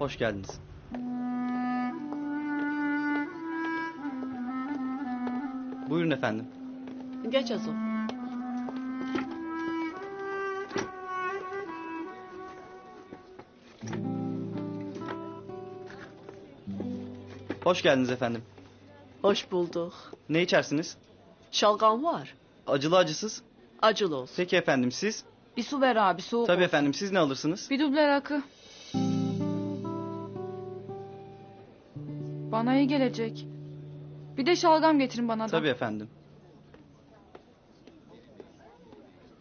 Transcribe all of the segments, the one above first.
Hoş geldiniz. Buyurun efendim. Geç Azo. Hoş geldiniz efendim. Hoş bulduk. Ne içersiniz? Şalgam var. Acılı acısız. Acılı olsun. Peki efendim siz? Bir su ver abi soğuk. Tabii olsun. efendim siz ne alırsınız? Bir duble rakı. Bana iyi gelecek. Bir de şalgam getirin bana da. Tabii efendim.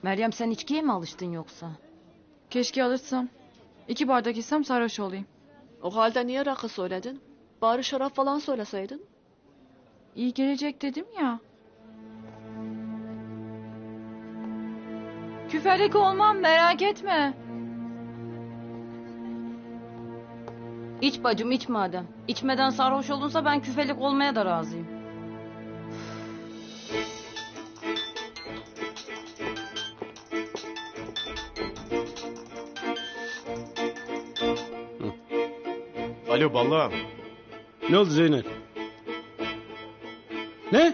Meryem sen içkiye mi alıştın yoksa? Keşke alırsam. İki bardak içsem sarhoş olayım. O halde niye rakı söyledin? Bari şarap falan söyleseydin. İyi gelecek dedim ya. Küfelik olmam merak etme. İç bacım iç madem. İçmeden sarhoş olunsa ben küfelik olmaya da razıyım. Alo ballağım. Ne oldu Zeynep? Ne?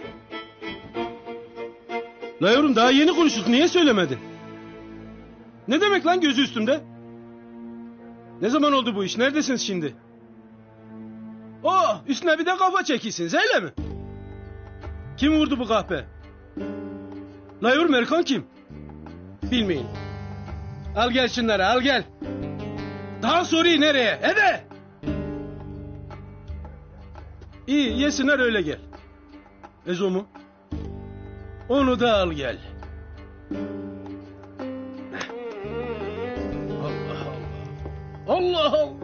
La yavrum daha yeni konuştuk niye söylemedin? Ne demek lan gözü üstümde? Ne zaman oldu bu iş? Neredesiniz şimdi? Oh üstüne bir de kafa çekilsiniz öyle mi? Kim vurdu bu kahpe? La yavrum Erkan kim? Bilmeyin. Al gel şunları al gel. Daha soruyu nereye? Ede! İyi yesinler öyle gel. Ezo mu? Onu da al gel. Allah Allah.